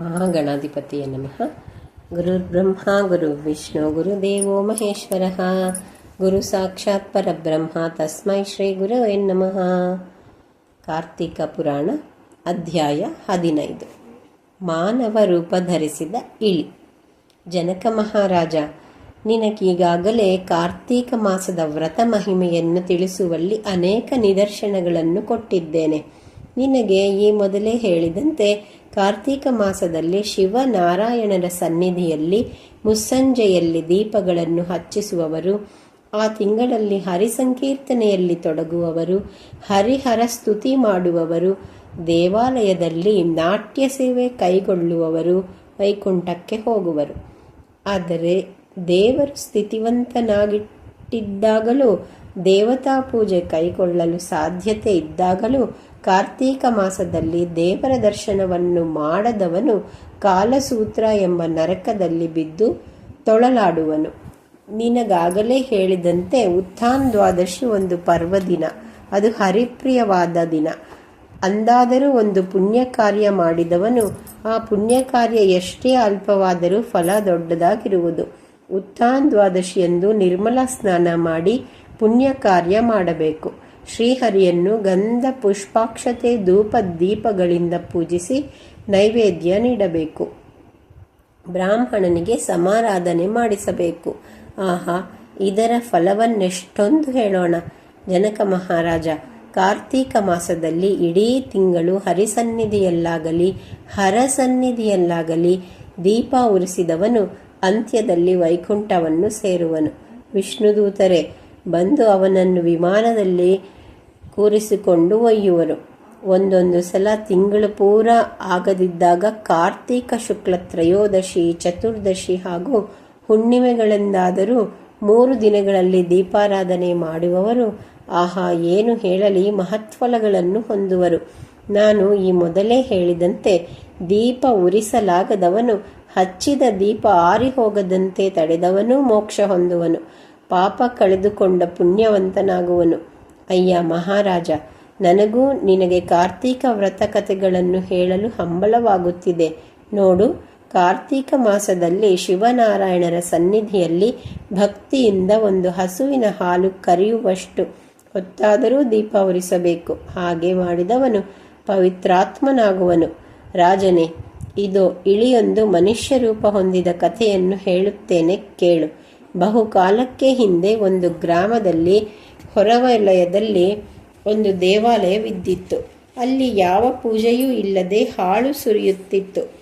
ಮಹಾಗಣಾಧಿಪತಿಯ ನಮಃ. ಗುರುರ್ಬ್ರಹ್ಮ ಗುರು ವಿಷ್ಣು ಗುರುದೇವೋ ಮಹೇಶ್ವರ. ಗುರು ಸಾಕ್ಷಾತ್ ಪರಬ್ರಹ್ಮ, ತಸ್ಮೈ ಶ್ರೀ ಗುರು ಎನ್ ನಮಃ. ಕಾರ್ತಿಕ ಪುರಾಣ ಅಧ್ಯಾಯ ಹದಿನೈದು. ಮಾನವ ರೂಪ ಧರಿಸಿದ ಇಳಿ. ಜನಕ ಮಹಾರಾಜ, ನಿನಗೀಗಾಗಲೇ ಕಾರ್ತೀಕ ಮಾಸದ ವ್ರತ ಮಹಿಮೆಯನ್ನು ತಿಳಿಸುವಲ್ಲಿ ಅನೇಕ ನಿದರ್ಶನಗಳನ್ನು ಕೊಟ್ಟಿದ್ದೇನೆ. ನಿನಗೆ ಈ ಮೊದಲೇ ಹೇಳಿದಂತೆ ಕಾರ್ತೀಕ ಮಾಸದಲ್ಲಿ ಶಿವನಾರಾಯಣರ ಸನ್ನಿಧಿಯಲ್ಲಿ ಮುಸ್ಸಂಜೆಯಲ್ಲಿ ದೀಪಗಳನ್ನು ಹಚ್ಚಿಸುವವರು, ಆ ತಿಂಗಳಲ್ಲಿ ಹರಿಸಂಕೀರ್ತನೆಯಲ್ಲಿ ತೊಡಗುವವರು, ಹರಿಹರ ಸ್ತುತಿ ಮಾಡುವವರು, ದೇವಾಲಯದಲ್ಲಿ ನಾಟ್ಯ ಸೇವೆ ಕೈಗೊಳ್ಳುವವರು, ವೈಕುಂಠಕ್ಕೆ ಹೋಗುವರು. ಆದರೆ ದೇವರು ಸ್ಥಿತಿವಂತನಾಗಿಟ್ಟಿದ್ದಾಗಲೂ, ದೇವತಾ ಪೂಜೆ ಕೈಗೊಳ್ಳಲು ಸಾಧ್ಯತೆ ಇದ್ದಾಗಲೂ ಕಾರ್ತೀಕ ಮಾಸದಲ್ಲಿ ದೇವರ ದರ್ಶನವನ್ನು ಮಾಡದವನು ಕಾಲಸೂತ್ರ ಎಂಬ ನರಕದಲ್ಲಿ ಬಿದ್ದು ತೊಳಲಾಡುವನು. ನಿನಗಾಗಲೇ ಹೇಳಿದಂತೆ ಉತ್ಥಾನ್ ದ್ವಾದಶಿ ಒಂದು ಪರ್ವದಿನ. ಅದು ಹರಿಪ್ರಿಯವಾದ ದಿನ. ಅಂದಾದರೂ ಒಂದು ಪುಣ್ಯ ಕಾರ್ಯ ಮಾಡಿದವನು ಆ ಪುಣ್ಯ ಕಾರ್ಯ ಎಷ್ಟೇ ಅಲ್ಪವಾದರೂ ಫಲ ದೊಡ್ಡದಾಗಿರುವುದು. ಉತ್ಥಾನ್ ದ್ವಾದಶಿಯಂದು ನಿರ್ಮಲ ಸ್ನಾನ ಮಾಡಿ ಪುಣ್ಯ ಕಾರ್ಯ ಮಾಡಬೇಕು. ಶ್ರೀಹರಿಯನ್ನು ಗಂಧ ಪುಷ್ಪಾಕ್ಷತೆ ಧೂಪ ದೀಪಗಳಿಂದ ಪೂಜಿಸಿ ನೈವೇದ್ಯ ನೀಡಬೇಕು. ಬ್ರಾಹ್ಮಣನಿಗೆ ಸಮಾರಾಧನೆ ಮಾಡಿಸಬೇಕು. ಆಹಾ, ಇದರ ಫಲವನ್ನೆಷ್ಟೊಂದು ಹೇಳೋಣ. ಜನಕ ಮಹಾರಾಜ, ಕಾರ್ತೀಕ ಮಾಸದಲ್ಲಿ ಇಡೀ ತಿಂಗಳು ಹರಿಸನ್ನಿಧಿಯಲ್ಲಾಗಲಿ, ಹರಸನ್ನಿಧಿಯಲ್ಲಾಗಲಿ ದೀಪ ಉರಿಸಿದವನು ಅಂತ್ಯದಲ್ಲಿ ವೈಕುಂಠವನ್ನು ಸೇರುವನು. ವಿಷ್ಣುದೂತರೆ, ಬಂದು ಅವನನ್ನು ವಿಮಾನದಲ್ಲಿ ಕೂರಿಸಿಕೊಂಡು ಒಯ್ಯುವರು. ಒಂದೊಂದು ಸಲ ತಿಂಗಳು ಪೂರ ಆಗದಿದ್ದಾಗ ಕಾರ್ತೀಕ ಶುಕ್ಲ ತ್ರಯೋದಶಿ, ಚತುರ್ದಶಿ ಹಾಗೂ ಹುಣ್ಣಿಮೆಗಳೆಂದಾದರೂ ಮೂರು ದಿನಗಳಲ್ಲಿ ದೀಪಾರಾಧನೆ ಮಾಡುವವರು. ಆಹಾ, ಏನು ಹೇಳಲಿ ಮಹತ್ಫಲಗಳನ್ನು ಹೊಂದುವರು. ನಾನು ಈ ಮೊದಲೇ ಹೇಳಿದಂತೆ, ದೀಪ ಉರಿಸಲಾಗದವನು, ಹಚ್ಚಿದ ದೀಪ ಆರಿ ಹೋಗದಂತೆ ತಡೆದವನೂ, ಮೋಕ್ಷ ಹೊಂದುವನು. ಪಾಪ ಕಳೆದುಕೊಂಡ ಪುಣ್ಯವಂತನಾಗುವನು. ಅಯ್ಯ ಮಹಾರಾಜ, ನನಗೂ ನಿನಗೆ ಕಾರ್ತೀಕ ವ್ರತ ಕಥೆಗಳನ್ನು ಹೇಳಲು ಹಂಬಲವಾಗುತ್ತಿದೆ. ನೋಡು, ಕಾರ್ತೀಕ ಮಾಸದಲ್ಲಿ ಶಿವನಾರಾಯಣರ ಸನ್ನಿಧಿಯಲ್ಲಿ ಭಕ್ತಿಯಿಂದ ಒಂದು ಹಸುವಿನ ಹಾಲು ಕರೆಯುವಷ್ಟು. ಹೊತ್ತಾದರೂ ದೀಪ ಉರಿಸಬೇಕು. ಹಾಗೆ ಮಾಡಿದವನು ಪವಿತ್ರಾತ್ಮನಾಗುವನು. ರಾಜನೇ, ಇದು, ಇಳಿಯೊಂದು ಮನುಷ್ಯ ರೂಪ ಹೊಂದಿದ ಕಥೆಯನ್ನು ಹೇಳುತ್ತೇನೆ ಕೇಳು. ಬಹುಕಾಲಕ್ಕೆ ಹಿಂದೆ ಒಂದು ಗ್ರಾಮದಲ್ಲಿ ಹೊರವಲಯದಲ್ಲಿ ಒಂದು ದೇವಾಲಯವಿದ್ದಿತ್ತು. ಅಲ್ಲಿ ಯಾವ ಪೂಜೆಯೂ ಇಲ್ಲದೆ ಹಾಳು ಸುರಿಯುತ್ತಿತ್ತು.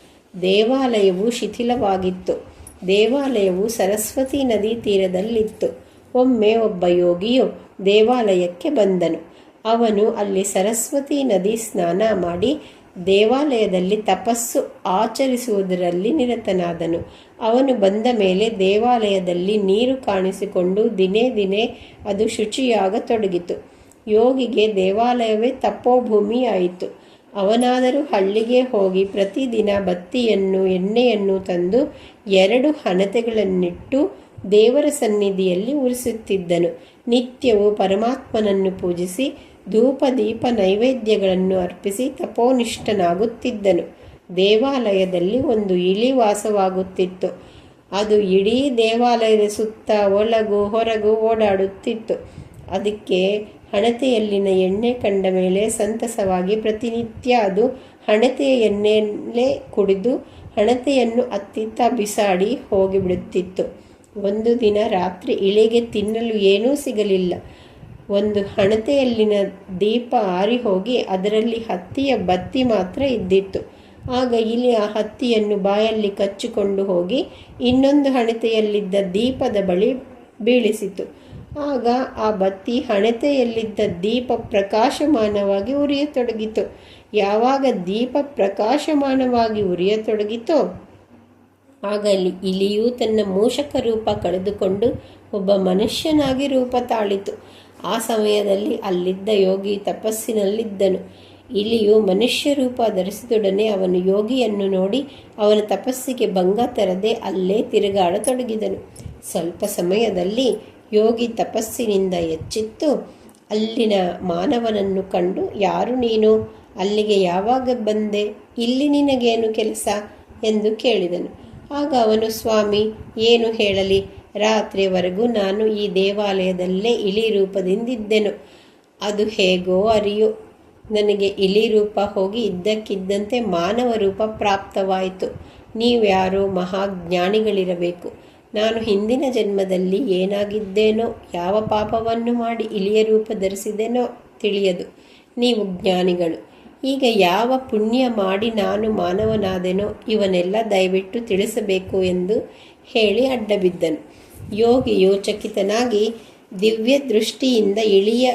ದೇವಾಲಯವು ಶಿಥಿಲವಾಗಿತ್ತು. ದೇವಾಲಯವು ಸರಸ್ವತಿ ನದಿ ತೀರದಲ್ಲಿತ್ತು. ಒಮ್ಮೆ ಒಬ್ಬ ಯೋಗಿಯು ದೇವಾಲಯಕ್ಕೆ ಬಂದನು. ಅವನು ಅಲ್ಲಿ ಸರಸ್ವತಿ ನದಿ ಸ್ನಾನ ಮಾಡಿ ದೇವಾಲಯದಲ್ಲಿ ತಪಸ್ಸು ಆಚರಿಸುವುದರಲ್ಲಿ ನಿರತನಾದನು. ಅವನು ಬಂದ ಮೇಲೆ ದೇವಾಲಯದಲ್ಲಿ ನೀರು ಕಾಣಿಸಿಕೊಂಡು ದಿನೇ ದಿನೇ ಅದು ಶುಚಿಯಾಗತೊಡಗಿತು. ಯೋಗಿಗೆ ದೇವಾಲಯವೇ ತಪ್ಪೋಭೂಮಿಯಾಯಿತು ಅವನಾದರೂ ಹಳ್ಳಿಗೆ ಹೋಗಿ ಪ್ರತಿದಿನ ಬತ್ತಿಯನ್ನು, ಎಣ್ಣೆಯನ್ನು ತಂದು ಎರಡು ಹಣತೆಗಳನ್ನಿಟ್ಟು ದೇವರ ಸನ್ನಿಧಿಯಲ್ಲಿ ಉರಿಸುತ್ತಿದ್ದನು. ನಿತ್ಯವೂ ಪರಮಾತ್ಮನನ್ನು ಪೂಜಿಸಿ ಧೂಪ ದೀಪ ನೈವೇದ್ಯಗಳನ್ನು ಅರ್ಪಿಸಿ ತಪೋನಿಷ್ಠನಾಗುತ್ತಿದ್ದನು. ದೇವಾಲಯದಲ್ಲಿ ಒಂದು ಇಳಿ ವಾಸವಾಗುತ್ತಿತ್ತು. ಅದು ಇಡೀ ದೇವಾಲಯದ ಸುತ್ತ ಒಳಗು ಹೊರಗು ಓಡಾಡುತ್ತಿತ್ತು. ಅದಕ್ಕೆ ಹಣತೆಯಲ್ಲಿನ ಎಣ್ಣೆ ಕಂಡ ಮೇಲೆ ಸಂತಸವಾಗಿ ಪ್ರತಿನಿತ್ಯ ಅದು ಹಣತೆಯ ಎಣ್ಣೆಯಲ್ಲೇ ಕುಡಿದು ಹಣತೆಯನ್ನು ಅತ್ತಿತ್ತ ಬಿಸಾಡಿ ಹೋಗಿಬಿಡುತ್ತಿತ್ತು. ಒಂದು ದಿನ ರಾತ್ರಿ ಇಳಿಗೆ ತಿನ್ನಲು ಏನೂ ಸಿಗಲಿಲ್ಲ. ಒಂದು ಹಣತೆಯಲ್ಲಿನ ದೀಪ ಆರಿ ಹೋಗಿ ಅದರಲ್ಲಿ ಹತ್ತಿಯ ಬತ್ತಿ ಮಾತ್ರ ಇದ್ದಿತ್ತು. ಆಗ ಇಲಿ ಆ ಹತ್ತಿಯನ್ನು ಬಾಯಲ್ಲಿ ಕಚ್ಚಿಕೊಂಡು ಹೋಗಿ ಇನ್ನೊಂದು ಹಣತೆಯಲ್ಲಿದ್ದ ದೀಪದ ಬಳಿ ಬೀಳಿಸಿತು. ಆಗ ಆ ಬತ್ತಿ ಹಣತೆಯಲ್ಲಿದ್ದ ದೀಪ ಪ್ರಕಾಶಮಾನವಾಗಿ ಉರಿಯತೊಡಗಿತು. ಯಾವಾಗ ದೀಪ ಪ್ರಕಾಶಮಾನವಾಗಿ ಉರಿಯತೊಡಗಿತೋ, ಆಗ ಇಲಿಯು ತನ್ನ ಮೂಷಕ ರೂಪ ಕಳೆದುಕೊಂಡು ಒಬ್ಬ ಮನುಷ್ಯನಾಗಿ ರೂಪ ತಾಳಿತು. ಆ ಸಮಯದಲ್ಲಿ ಅಲ್ಲಿದ್ದ ಯೋಗಿ ತಪಸ್ಸಿನಲ್ಲಿದ್ದನು. ಇಲಿಯು ಮನುಷ್ಯ ರೂಪ ಧರಿಸಿದೊಡನೆ ಅವನು ಯೋಗಿಯನ್ನು ನೋಡಿ ಅವನ ತಪಸ್ಸಿಗೆ ಭಂಗ ತರದೆ ಅಲ್ಲೇ ತಿರುಗಾಡತೊಡಗಿದನು. ಸ್ವಲ್ಪ ಸಮಯದಲ್ಲಿ ಯೋಗಿ ತಪಸ್ಸಿನಿಂದ ಎಚ್ಚಿತ್ತು. ಅಲ್ಲಿನ ಮಾನವನನ್ನು ಕಂಡು, ಯಾರು ನೀನು? ಅಲ್ಲಿಗೆ ಯಾವಾಗ ಬಂದೆ? ಇಲ್ಲಿ ನಿನಗೇನು ಕೆಲಸ? ಎಂದು ಕೇಳಿದನು. ಆಗ ಅವನು, ಸ್ವಾಮಿ, ಏನು ಹೇಳಲಿ? ರಾತ್ರಿವರೆಗೂ ನಾನು ಈ ದೇವಾಲಯದಲ್ಲೇ ಇಳಿ ರೂಪದಿಂದಿದ್ದೆನು. ಅದು ಹೇಗೋ ಅರಿಯೋ. ನನಗೆ ಇಲಿ ರೂಪ ಹೋಗಿ ಇದ್ದಕ್ಕಿದ್ದಂತೆ ಮಾನವ ರೂಪ ಪ್ರಾಪ್ತವಾಯಿತು. ನೀವ್ಯಾರೋ ಮಹಾಜ್ಞಾನಿಗಳಿರಬೇಕು. ನಾನು ಹಿಂದಿನ ಜನ್ಮದಲ್ಲಿ ಏನಾಗಿದ್ದೇನೋ, ಯಾವ ಪಾಪವನ್ನು ಮಾಡಿ ಇಲಿಯ ರೂಪ ಧರಿಸಿದೆನೋ ತಿಳಿಯದು. ನೀವು ಜ್ಞಾನಿಗಳು. ಈಗ ಯಾವ ಪುಣ್ಯ ಮಾಡಿ ನಾನು ಮಾನವನಾದೆನೋ, ಇವನ್ನೆಲ್ಲ ದಯವಿಟ್ಟು ತಿಳಿಸಬೇಕು ಎಂದು ಹೇಳಿ ಅಡ್ಡಬಿದ್ದನು. ಯೋಗಿಯು ಚಕಿತನಾಗಿ ದಿವ್ಯ ದೃಷ್ಟಿಯಿಂದ ಇಳಿಯ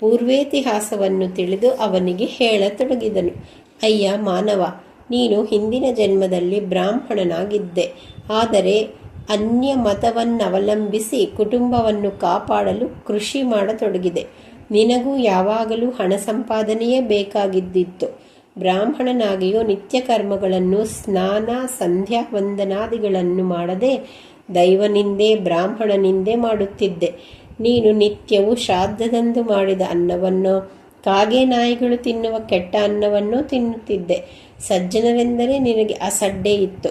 ಪೂರ್ವೇತಿಹಾಸವನ್ನು ತಿಳಿದು ಅವನಿಗೆ ಹೇಳತೊಡಗಿದನು. ಅಯ್ಯ ಮಾನವ, ನೀನು ಹಿಂದಿನ ಜನ್ಮದಲ್ಲಿ ಬ್ರಾಹ್ಮಣನಾಗಿದ್ದೆ. ಆದರೆ ಅನ್ಯ ಮತವನ್ನವಲಂಬಿಸಿ ಕುಟುಂಬವನ್ನು ಕಾಪಾಡಲು ಕೃಷಿ ಮಾಡತೊಡಗಿದೆ. ನಿನಗೂ ಯಾವಾಗಲೂ ಹಣ ಸಂಪಾದನೆಯೇ ಬೇಕಾಗಿದ್ದಿತ್ತು. ಬ್ರಾಹ್ಮಣನಾಗಿಯೂ ನಿತ್ಯ ಕರ್ಮಗಳನ್ನು ಸ್ನಾನ ಸಂಧ್ಯಾ ವಂದನಾದಿಗಳನ್ನು ಮಾಡದೆ ದೈವನಿಂದೆ, ಬ್ರಾಹ್ಮಣನಿಂದೆ ಮಾಡುತ್ತಿದ್ದೆ. ನೀನು ನಿತ್ಯವೂ ಶ್ರಾದ್ದದಂದು ಮಾಡಿದ ಅನ್ನವನ್ನು, ಕಾಗೆ ನಾಯಿಗಳು ತಿನ್ನುವ ಕೆಟ್ಟ ಅನ್ನವನ್ನು ತಿನ್ನುತ್ತಿದ್ದೆ. ಸಜ್ಜನರೆಂದರೆ ನಿನಗೆ ಅಸಡ್ಡೆ ಇತ್ತು,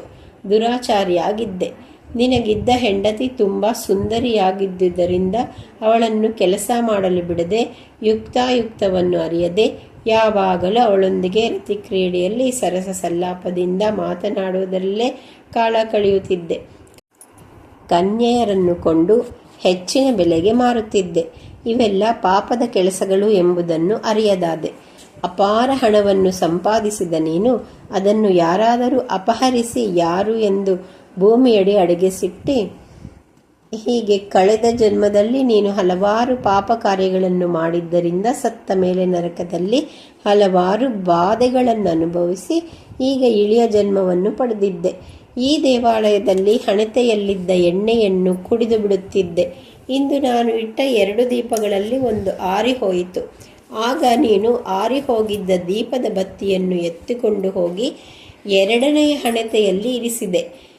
ದುರಾಚಾರಿಯಾಗಿದ್ದೆ. ನಿನಗಿದ್ದ ಹೆಂಡತಿ ತುಂಬ ಸುಂದರಿಯಾಗಿದ್ದುದರಿಂದ ಅವಳನ್ನು ಕೆಲಸ ಮಾಡಲು ಬಿಡದೆ, ಯುಕ್ತಾಯುಕ್ತವನ್ನು ಅರಿಯದೆ, ಯಾವಾಗಲೂ ಅವಳೊಂದಿಗೆ ರತಿಕ್ರೀಡೆಯಲ್ಲಿ ಸರಸ ಸಲ್ಲಾಪದಿಂದ ಮಾತನಾಡುವುದರಲ್ಲೇ ಕಾಲ ಕಳೆಯುತ್ತಿದ್ದೆ. ಕನ್ಯೆಯರನ್ನು ಕೊಂಡು ಹೆಚ್ಚಿನ ಬೆಲೆಗೆ ಮಾರುತ್ತಿದ್ದೆ. ಇವೆಲ್ಲ ಪಾಪದ ಕೆಲಸಗಳು ಎಂಬುದನ್ನು ಅರಿಯದಾದೆ. ಅಪಾರ ಹಣವನ್ನು ಸಂಪಾದಿಸಿದ ನೀನು ಅದನ್ನು ಯಾರಾದರೂ ಅಪಹರಿಸಿ ಯಾರು ಎಂದು ಭೂಮಿಯಡಿ ಅಡಗಿಸಿಟ್ಟಿ. ಹೀಗೆ ಕಳೆದ ಜನ್ಮದಲ್ಲಿ ನೀನು ಹಲವಾರು ಪಾಪ ಕಾರ್ಯಗಳನ್ನು ಮಾಡಿದ್ದರಿಂದ ಸತ್ತ ಮೇಲೆ ನರಕದಲ್ಲಿ ಹಲವಾರು ಬಾಧೆಗಳನ್ನು ಅನುಭವಿಸಿ ಈಗ ಇಳಿಯ ಜನ್ಮವನ್ನು ಪಡೆದಿದ್ದೆ. ಈ ದೇವಾಲಯದಲ್ಲಿ ಹಣತೆಯಲ್ಲಿದ್ದ ಎಣ್ಣೆಯನ್ನು ಕುಡಿದು ಬಿಡುತ್ತಿದ್ದೆ. ಇಂದು ನಾನು ಇಟ್ಟ ಎರಡು ದೀಪಗಳಲ್ಲಿ ಒಂದು ಆರಿ ಹೋಯಿತು. ಆಗ ನೀನು ಆರಿ ಹೋಗಿದ್ದ ದೀಪದ ಬತ್ತಿಯನ್ನು ಎತ್ತಿಕೊಂಡು ಹೋಗಿ ಎರಡನೆಯ ಹಣತೆಯಲ್ಲಿ ಇರಿಸಿದೆ.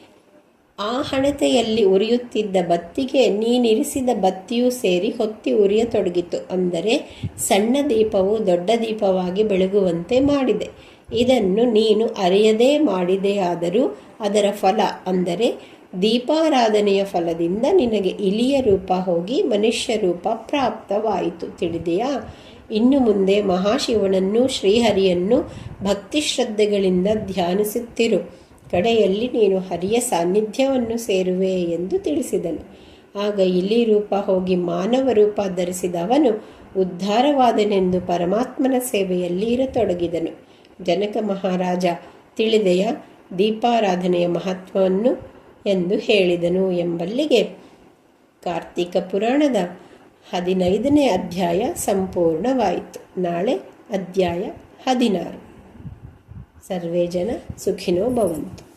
ಆ ಹಣತೆಯಲ್ಲಿ ಉರಿಯುತ್ತಿದ್ದ ಬತ್ತಿಗೆ ನೀನಿರಿಸಿದ ಬತ್ತಿಯೂ ಸೇರಿ ಹೊತ್ತಿ ಉರಿಯತೊಡಗಿತು. ಅಂದರೆ ಸಣ್ಣ ದೀಪವು ದೊಡ್ಡ ದೀಪವಾಗಿ ಬೆಳಗುವಂತೆ ಮಾಡಿದೆ. ಇದನ್ನು ನೀನು ಅರಿಯದೇ ಮಾಡಿದೆಯಾದರೂ ಅದರ ಫಲ ಅಂದರೆ ದೀಪಾರಾಧನೆಯ ಫಲದಿಂದ ನಿನಗೆ ಇಲಿಯ ರೂಪ ಹೋಗಿ ಮನುಷ್ಯ ರೂಪ ಪ್ರಾಪ್ತವಾಯಿತು. ತಿಳಿದೆಯಾ? ಇನ್ನು ಮುಂದೆ ಮಹಾಶಿವನನ್ನು, ಶ್ರೀಹರಿಯನ್ನು ಭಕ್ತಿ ಶ್ರದ್ಧೆಗಳಿಂದ ಧ್ಯಾನಿಸುತ್ತಿರು. ಕಡೆಯಲ್ಲಿ ನೀನು ಹರಿಯ ಸಾನ್ನಿಧ್ಯವನ್ನು ಸೇರುವೆ ಎಂದು ತಿಳಿಸಿದನು. ಆಗ ಇಲಿ ರೂಪ ಹೋಗಿ ಮಾನವ ರೂಪ ಧರಿಸಿದ ಅವನು ಉದ್ಧಾರವಾದನೆಂದು ಪರಮಾತ್ಮನ ಸೇವೆಯಲ್ಲಿ ಇರತೊಡಗಿದನು. ಜನಕ ಮಹಾರಾಜ ತಿಳಿದೆಯ? ದೀಪಾರಾಧನೆಯ ಮಹತ್ವವನ್ನು ಎಂದು ಹೇಳಿದನು ಎಂಬಲ್ಲಿಗೆ. ಕಾರ್ತಿಕ ಪುರಾಣದ ಹದಿನೈದನೇ ಅಧ್ಯಾಯ ಸಂಪೂರ್ಣವಾಯಿತು. ನಾಳೆ ಅಧ್ಯಾಯ ಹದಿನಾರು. ಸರ್ವೇ ಜನ ಸುಖಿನೋ ಭವಂತು.